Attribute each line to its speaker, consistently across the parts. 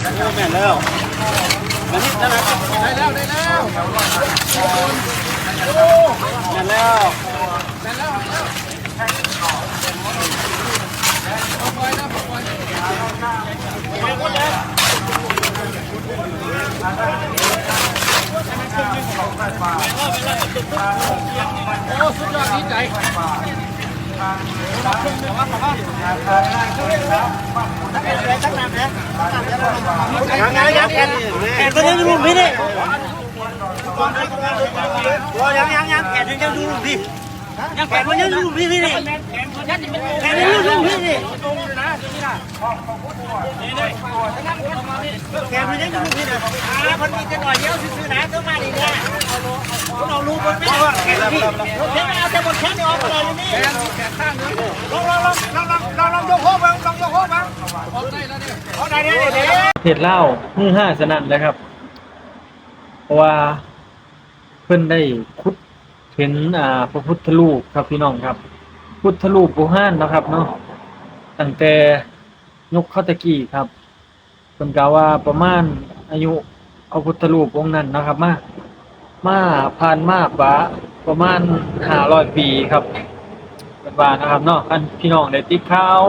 Speaker 1: แม่นแล้วมานี่ได้แล้วได้แล้วได้แล้วแม่นแล้วโอ้สุดยอดดีใจ ยังไงยังแอนแอนก็ยังดูพี่นี่ยังยังยังแอนยังดูพี่ยัง แอนมันยังดูพี่พี่นี่แอนยังดูพี่นี่แกมันยังดูพี่นี่อ่ามันมีจะหน่อยเดียวซื้อๆนะต้อมาดีเนี่ยคุณเรารู้บนแม่แกพี่เดี๋ยวเอาแต่บนแค่นี้ออกมาเลยนี่ลองลองลองลองลองลองลองยกโค้งบ้างลองยกโค้งบ้างออกได้แล้วเนี่ยออกได้เนี่ยเดี๋ยว
Speaker 2: เหตุเล่าฮือห้าสนั่นเลยครับ เพราะว่าเพิ่นได้คุดเห็นอ่าพระพุทธรูปครับพี่น้องครับ พุทธรูปโบราณเนะครับเนาะตั้งแต่ยกเข้าตะกี้ครับเพิ่นกล่าวว่าประมาณอายุ พระพุทธรูปองค์นั้นนะครับ มามาผ่านมาปะประมาณ500ปีครับเป็นว่านะครับเนาะคันพี่น้องได้ติดข่าว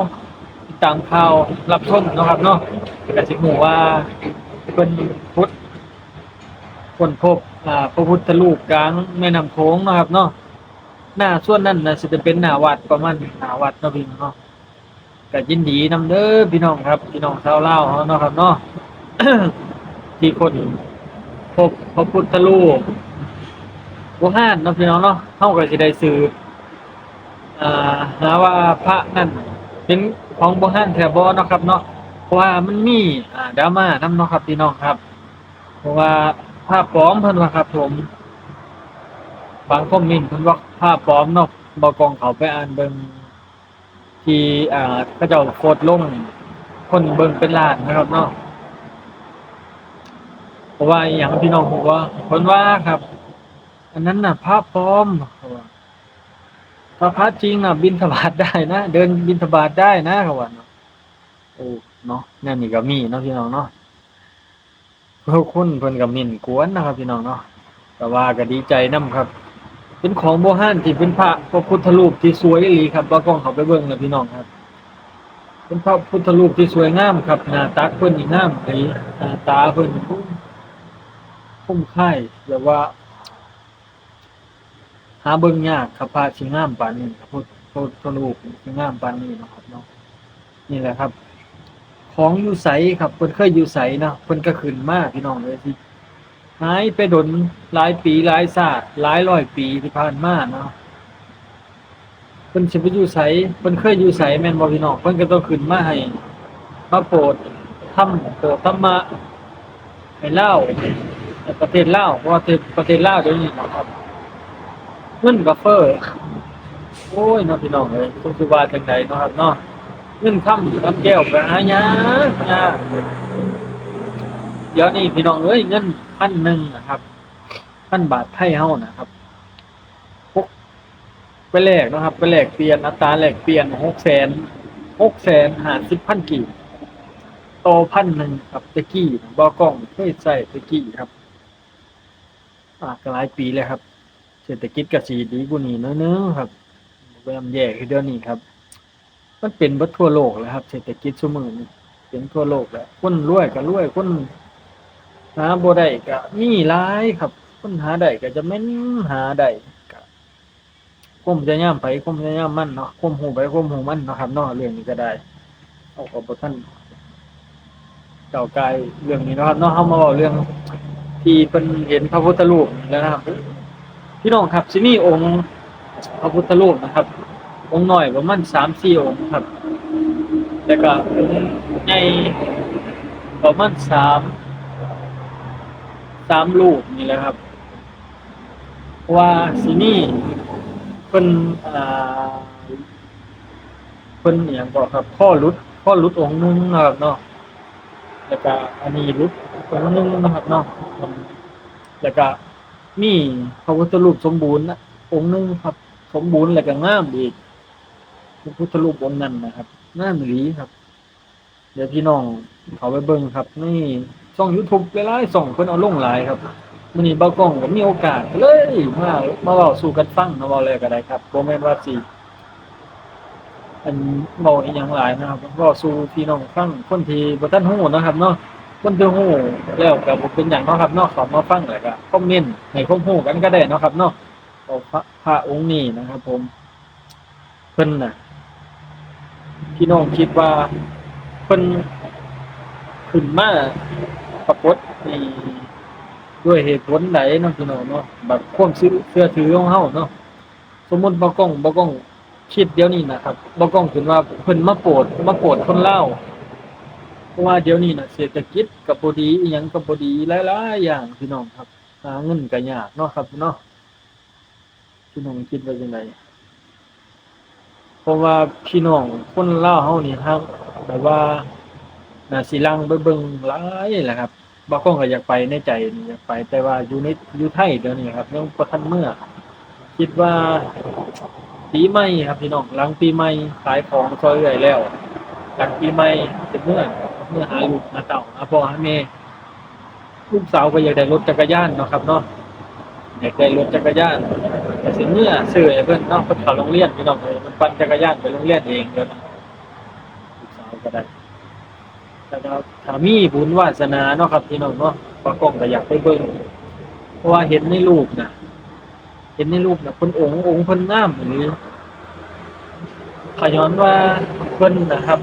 Speaker 2: ติดตามข่าวรับชมนะครับเนาะก็สิฮู้ว่าเป็นพุทธคนพบอ่าพระพุทธรูปกลางแม่น้ำโขงนะครับเนาะหน้าส่วนนั้นน่ะสิจะเป็นหน้าวัดประมาณหน้าวัดเนาะพี่น้องเนาะก็ยินดีนำเด้อพี่น้องครับ พี่น้องชาวลาวเฮาเนาะครับเนาะ ที่คนพบพระพุทธรูปโบราณเนาะพี่น้องเนาะเฮาก็สิได้ซื้ออ่าหาว่าพระนั่นเป็นของโบราณแท้บ่เนาะครับเนาะเพราะว่ามันมีอ่าดราม่านำเนาะครับพี่น้องครับ เพราะว่าภาพปลอมเพิ่นว่าครับผมบางคอมเมนต์เพิ่นว่าภาพปลอมเนาะบ่กองเขาไปอ่านเบิ่งที่อ่าเขาเจ้าโคตรลงคนเบิ่งเป็นล้านนะครับเนาะ ราะว่าอย่างพี่น้องบอกว่าเพิ่นว่าครับ อันนั้นน่ะภาพปลอมเขาว่าพระจริงน่ะ บิณฑบาตได้นะเดินบิณฑบาตได้นะเขาว่าเนาะโอ้เนาะนั่นนี่ก็มีเนาะพี่น้องเนาะเพิ่นคนเพิ่นก็มินกวนนะครับ พี่น้องเนาะแต่ว่าก็ดีใจนํครับ เป็นของโบราณที่เป็นพระพระพุทธรูปที่สวยอีหลีครับว่ากล้องเขาไปเบิ่งนะพี่น้องครับเป็นพระพุทธรูปที่สวยงามครับหน้าตาเพิ่นนี่งามหลีหน้าตาเพิ่น คุ้มค่ายแบบว่า หาเบิ่งยากครับพระสิงามปานนี้ครับพุทธพระพุทธรูปสิงามปานนี้นะครับเนาะนี่แหละครับ ของอยู่ใสครับเพิ่นเคยอยู่ใสนะเพิ่นก็ขึ้นมากพี่น้องเลยที่หายไปดนหลายปีหลายศาสตร์หลายร้อยปีที่ผ่านมาเนาะเพิ่นสิไปอยู่ใสเพิ่นเคยอยู่ใสแม่นบ่พี่น้องเพิ่นก็ต้องขึ้นมาให้มาโปรดทำโปรดธรรมะให้เล่า ประเทศลาวเพราะว่าประเทศลาวเดี๋ยวนี้นะครับเงินก็เฟ้อโอ้ยเนาะพี่น้องเอ้ยต้องสิว่าจังไดเนาะครับเนาะเงินคำคำแก้วไปหายากยากเดี๋ยวนี้พี่น้องเอ้ยเงินพันหนึ่งนะครับพันบาทไทยเฮานะครับพกไปแลกนะครับ ไปแลกเปลี่ยนอัตราแลกเปลี่ยนหกแสนหกแสนหาสิบพันกี่โตพันหนึ่งครับตะกี้บอกล้องเคยใส่ตะกี้ครับ อ่าก็หลายปีเลยครับ เศรษฐกิจก็สีดีกว่านี้เน้อยนึงครับเริ่มแย่ขึ้นเดี๋ยวนี้ครับ มันเป็นบัทั่วโลกแล้วครับ เศรษฐกิจชั่วมือนี้เป็นทั่วโลกแล้วคนรวยก็รวยคนหาบ่ได้ก็มีหลายครับคนหาได้ก็จะแม่นหาได้ก็คมจะย่ามไปคมจะย่ามมันเนาะคมหูไปคมหูมันเนาะครับเนาะเรื่องนี้ก็ได้เอากับบท่านเก่าวกายเรื่องนี้นะครับเนาะเฮามาเว้าเรื่อง ที่เพิ่นเห็นพระพุทธรูปแล้วนะครับ พี่น้องครับสิมีองค์พระพุทธรูปนะครับ องค์หน้อยประมาณสามสี่องค์ครับ แล้วก็องค์ใหญ่ประมาณสามสามลูกนี่แหละครับว่าสีนี่เพิ่นอ่าเพิ่นอย่างบอกครับข้อรุดข้อรุดองค์นึงนะครับเนาะ แล้วก็อันนี้รุดองค์หนึงนะครับเนาะแล้วก็มีพระพุทธรูปสมบูรณ์นะองค์หนึงครับ สมบูรณ์แล้วก็งามอีกพระพุทธรูปองค์นั้นนะครับงามอีหลีครับ เดี๋ยวพี่น้องเขาไปเบิ่งครับ นี่ช่อง YouTube หลายๆช่องเพิ่นเอาลงหลายครับมื้อนี้เบากล้องก็มีโอกาสเลยมามาเว้าสู่กันฟังเนาะเว้าเลยก็ได้ครับบ่แม่นว่าสิ อันเว้าอีหยังหลายนะครับเว้าสู่พี่น้องฟังคนที่บ่ทันฮู้เนะครับเนาะคนที่ฮู้แล้วก็บ่เป็นหยังเนาะครับเนาะข้ามาฟังแล้วก็คอมเมนต์ให้ความรู้กันก็ได้เนาะครับเนาะพระพระองค์นี้นะครับ ผมเพิ่นน่ะพี่น้องคิดว่าเพิ่นขึ้นมาปรากฏในด้วยเหตุผลใดเนาะพี่น้องเนาะแบบความซื้อเชื่อถือของเฮาเนาะสมมุติบ่กล้องบ่กล้อง คิดเดี๋ยวนี้นะครับบ่ก้องขึ้นว่าเพิ่นมาโปรดมาโปรดคนลาเพราะว่าเดี๋ยวนี้นะเศรษฐกิจก็บ่ดีอีหยังก็บ่ดีหลายๆอย่างพี่น้องครับหาเงินก็ยากเนาะครับเนาะพี่น้องคิดว่าจังไดเพราะว่าพี่น้องคนลาวเฮานี่ครับแบบว่าน่าสิลังไปเบิ่งหลายแหละครับบางคนก็อยากไปในใจนี่อยากไปแต่ว่าอยู่ในอยู่ไทยเดี๋ยวนี้ครับยังบ่ทันเมื่อคิดว่า ปีใหม่ครับพี่น้องหลังปีใหม่ขายของซอยเรื่อยแล้ว หลังปีใหม่จะเมื่อเมื่อหาลูกหาเต้าหาพ่อหาแม่ลูกสาวก็อยากได้รถจักรยานเนาะครับเนาะอยากได้รถจักรยานแต่สิเมื่อซื้อให้เพิ่อนเนาะเพิ่นเข้าโรงเรียนพี่น้องเอ้ยมันปั่นจักรยานไปโรงเรียนเองเด้อนลูกสาวก็ได้แต่ว่าถ้ามีบุญวาสนาเนาะครับพี่น้องเนาะปากองก็อยากไปเบิ่งเพราะว่าเห็นในรูปน่ะ เห็นในรูปนะเพิ่นองค์องค์เพิ่นงามหรือขย้อนว่าเพิ่นนะครับ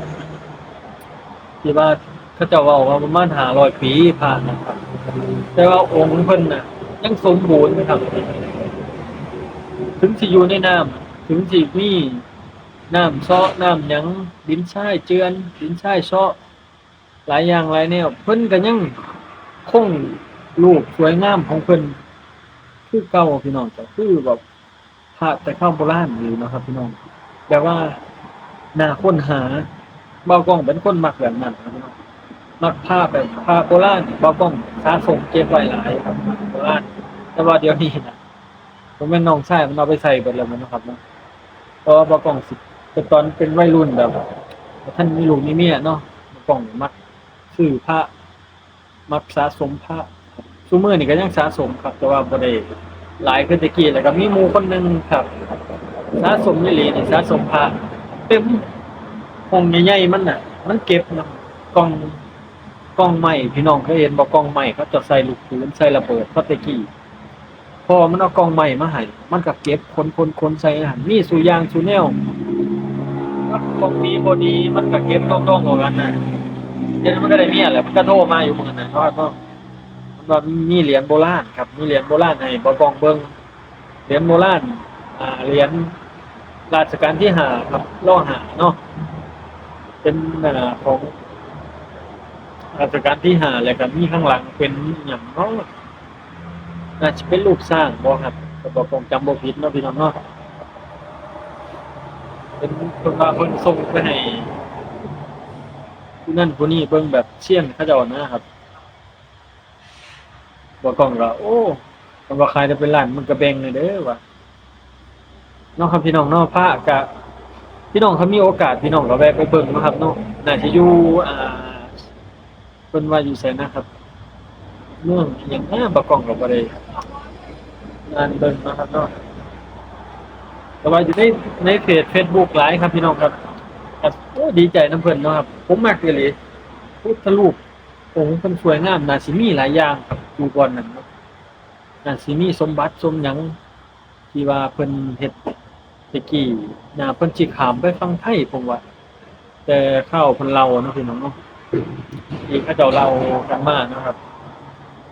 Speaker 2: ที่ว่าเขาเจ้าเว้าว่าประมาณ500ปีผ่านนะครับ แต่ว่าองค์เพิ่นน่ะ ยังสมบูรณ์นะครับ ถึงสิอยู่ในน้ำถึงสิมีน้ำเซาะน้ำหยังดินทรายเจือน ดินทรายเซาะหลายอย่างหลายแนวเพิ่นก็ยังคงรูปสวยงามของเพิ่น คือเก่าพี่น้องก็คือแบบพระแต่เข้าโบราณอยู่นะครับ พี่น้องแต่ว่าหน้าค้นหาเบากล้องเป็นคนมักแบบนั้นครับพี่น้องมักผ้าแบบผ้าโบราณเบากล้องสะสมเก็บไว้หลายครับโบราณแต่ว่าเดี๋ยวนี้นะผมเป็นน้องชายมันเอาไปใส่เบิดแล้วมันนะครับเนาะเพราะว่าบ่กล้องสิแต่ตอนเป็นวัยรุ่นแบบท่านมีลูกมีเมียเนาะบ่กล้องมักซื้อพระมักสะสมพระซุมื้อนี่ก็ยังสะสมครับ แต่ว่าบ่ได้หลายคือตะกี้แล้วก็มีหมู่คนหนึงครับสะสมอีหลีนี่สะสมพระเต็มห้องใหญ่ๆมันน่ะ มันเก็บนะกล้องกล้องใหม่พี่น้องเคยเห็นบ่กล้องใหม่เขาจะใส่ลูกปืนใส่ระเบิดเพราะแตะกี้พอมันเอากล่องใหม่มาให้มันก็เก็บคนคนคนใส่อาหารมีสูยางสูแนวของดีบ่ดีมันก็เก็บต้องๆออกกันนะเดี๋ยวมันก็ได้เมียแหละมันก็โทรมาอยู่เหมือนกันนะเพราะ ว่ามีเหรียญโบราณครับ มีเหรียญโบราณให้บ่กองเบิงเหรียญโบราณอ่าเหรียญราชการที่หาครับล่อหาเนาะเป็นอ่าของราชการที่หาแล้วก็มีข้างหลังเป็นหยังเนาะน่าจะเป็นรูปสร้างบ่ครับก็บ่คงจำบ่ผิดเนาะพี่น้องเนาะเป็นเพิ่นว่าเพิ่นส่งไปให้ผู้นั้นผู้นี้เบิ่งแบบเชี่ยนเขาเจ้านะครับ บ่กล้องก็โอ้มันว่าขายได้เป็นล้านมันก็แบ่งเลยเด้อว่าเนาะครับพี่น้องเนาะพระก็พี่น้องเขามีโอกาสพี่น้องก็แวะไปเบิ่งนะครับเนาะน่าจะอยู่อ่าเพิ่นว่าอยู่ไสนะครับเมืองอหย่างนี้ประกอบกับอะไรงานเบิ่งนะครับเนาะแต่ว่าอยู่ในในเพจ Facebook หลายครับพี่น้องครับครับโอ้ดีใจน้ำเพิ่นเนาะครับ ผมมากเลยพุทธรูปองค์เพิ่นสวยงามน่าสิมีหลายอย่างครับ อยู่ก่อนนั้นเนาะน่าสิมีสมบัติสมหยังที่ว่าเพิ่นเฮ็ดตะกี้น่าเพิ่นสิขามไปฟังไทยผมว่า แต่เข้าเพิ่นเล่าเนาะพี่น้องเนาะอีกเขาเจ้าเล่ากันมาเนะครับ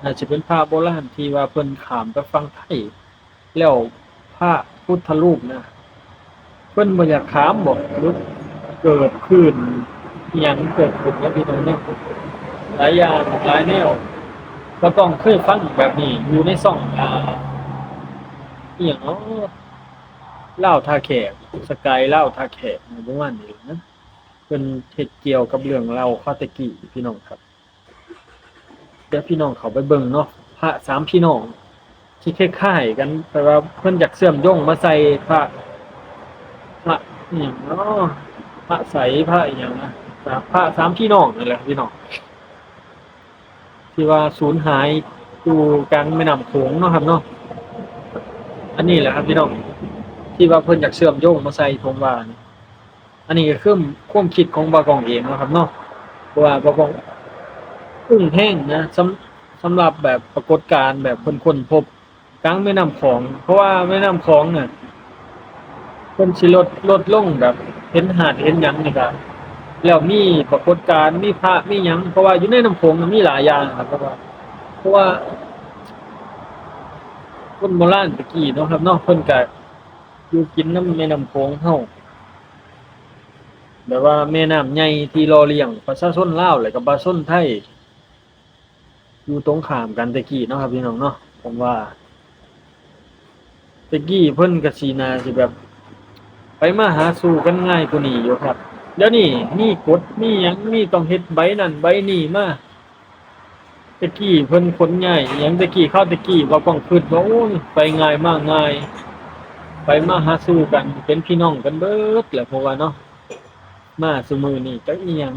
Speaker 2: อาจะเป็นพระโบราณที่ว่าเพิ่นขามไปฟังไทย แล้วพระพุทธรูปนะเพิ่นบ่อยากขามบ่หรือเกิดขึ้นอิหยังเกิดขึ้นกับพี่น้องเนี่ยหลายอย่างหลายแนว ก็ต้องเคยฟังแบบนี้อยู่ในซ่องอ่าอีหยังเนาะเล่าทาแขกสกายเล่าทาแขกประมาณนี้นะเพิ่นเฮ็ดเกี่ยวกับเรื่องเล่าคาตะกี้พี่น้องครับเดี๋ยวพี่น้องเขาไปเบิ่งเนาะพระสามพี่น้องที่คล้ายๆกัน แต่ว่าเพิ่นอยากเสื่อมโยงมาใส่พระพระอหย่างเนาะพระใสพระอหย่างนะนะพระสามพี่น้องนั่แหละพี่น้อง ที่ว่าสูญหายอยู่กลางแม่น้ำโขงเนาะครับเนาะอันนี้แหละครับพี่น้องที่ว่าเพิ่นอยากเชื่อมโยงมาใส่ผมว่านี่อันนี้ก็คือความคิดของบากองเองนะครับเนาะเพราะว่าบากองอึ้งแห้งนะสำสำหรับแบบปรากฏการณ์แบบคนคนพบกลางแม่น้ำของ เพราะว่าแม่น้ำของเนี่ยเพิ่นสิลดลดลงแบบ เห็นหาดเห็นหยังนี่ก็ แล้วมีปรากฏการณ์มีพระมีหยังเพราะว่าอยู่ในน้ำโขงมันมีหลายอย่างครับเพราะว่าเพราะว่าคนโบราณตะกี้เนาะครับเนาะเพิ่นก็อยู่กินน้ำแม่น้ำโขงเฮาแบบว่าแม่น้ำใหญ่ที่รอเลี้ยงประชาชนลาวแล้วก็ประชาชนไทยอยู่ตรงข้ามกันตะกี้เนาะครับพี่น้องเนาะผมว่าตะกี้เพิ่นก็สิน่าสิแบบ ไปมาหาสู่กันง่ายกว่านี้อยู่ครับ เดี๋ยวนี้มีกฎมีหยังมีต้องเฮ็ดใบนั่นใบนี่มาตะกี้เพิ่นขนง่ายหยังตะกี้เข้าตะกี้ว่าต้องคิดว่าโอ้ยไปง่ายมากง่าย ไปมาหาสู่กัน เป็นพี่น้องกันเบิดแหละเพราะว่าเนาะมาซุมือนี้จักอีหยัง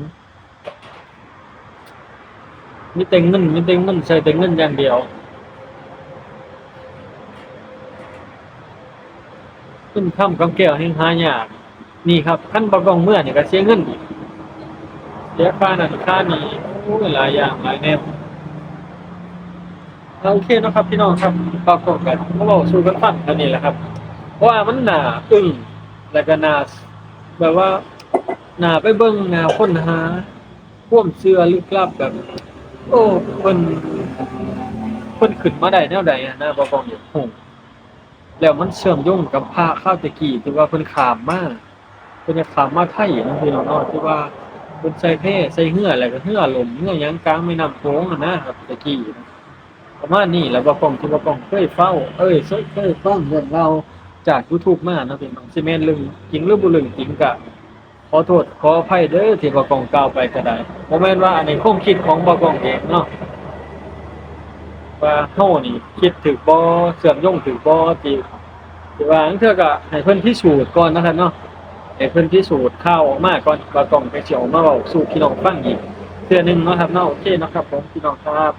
Speaker 2: มีแต่เงินมีแต่เงินใช้แต่เงินอย่างเดียวขึ้นค่ำกำแก้วแห่งหายาก นี่ครับขั้นประกองเมื่อนี่ก็เสียเงินอีกเสียค่านั่นค่านี้โอ้หลายอย่างหลายแนวโอเคนะครับพี่น้องครับประกอบกันเขาบอกสู่กันฟังเท่านี้แหละครับเพราะว่ามันหนาอึ้งแล้วก็หนาแบบว่าหนาไปเบิ่งหนาค้นหาพ่วมเชื่อลึกลับแบบ โอ้เพิ่นเพิ่นขึ้นมาได้แนวใดอะนะประกองอยู่โหแล้วมันเชื่อมโยงกับพระข้าวตะกี้ที่ว่าเพิ่นขามมาก เพิ่นจะขามมาไทยนะพี่น้องเนาะที่ว่าเพิ่นใส่เพใส่เหื่ออะไรก็เหื่อลมเหื่อยังกลางแม่นำโขงอะนะครับตะกี้ประมาณนี้แล้วบ่ป้องที่บ่ป้องเคยเฝ้า เอ้ยเคยเคยฟังเรื่องเราจาก YouTube มาเนาะพี่น้องสิแม่นเรื่องจริงหรือบ่เรื่องจริงก็ขอโทษขออภัยเด้อที่บ่ป้องกล่าวไปก็ได้บ่แม่นว่าอันนี้ความคิดของบ่ป้องเองเนาะว่าเฮานี่คิดถูกบ่เชื่อมโยงถูกบ่ที่ที่ว่าอันเทื่อก็ให้เพิ่นพิสูจน์ก่อนนะครับเนาะ ให้เพิ่นพิสูจน์ข้าวออกมาก่อนว่ากล่องไปเสียวมาเว้าสู่พี่น้องฟังอีกเทื่อหนึงเนาะครับเนาะโอเคเนาะครับผมพี่น้องครับ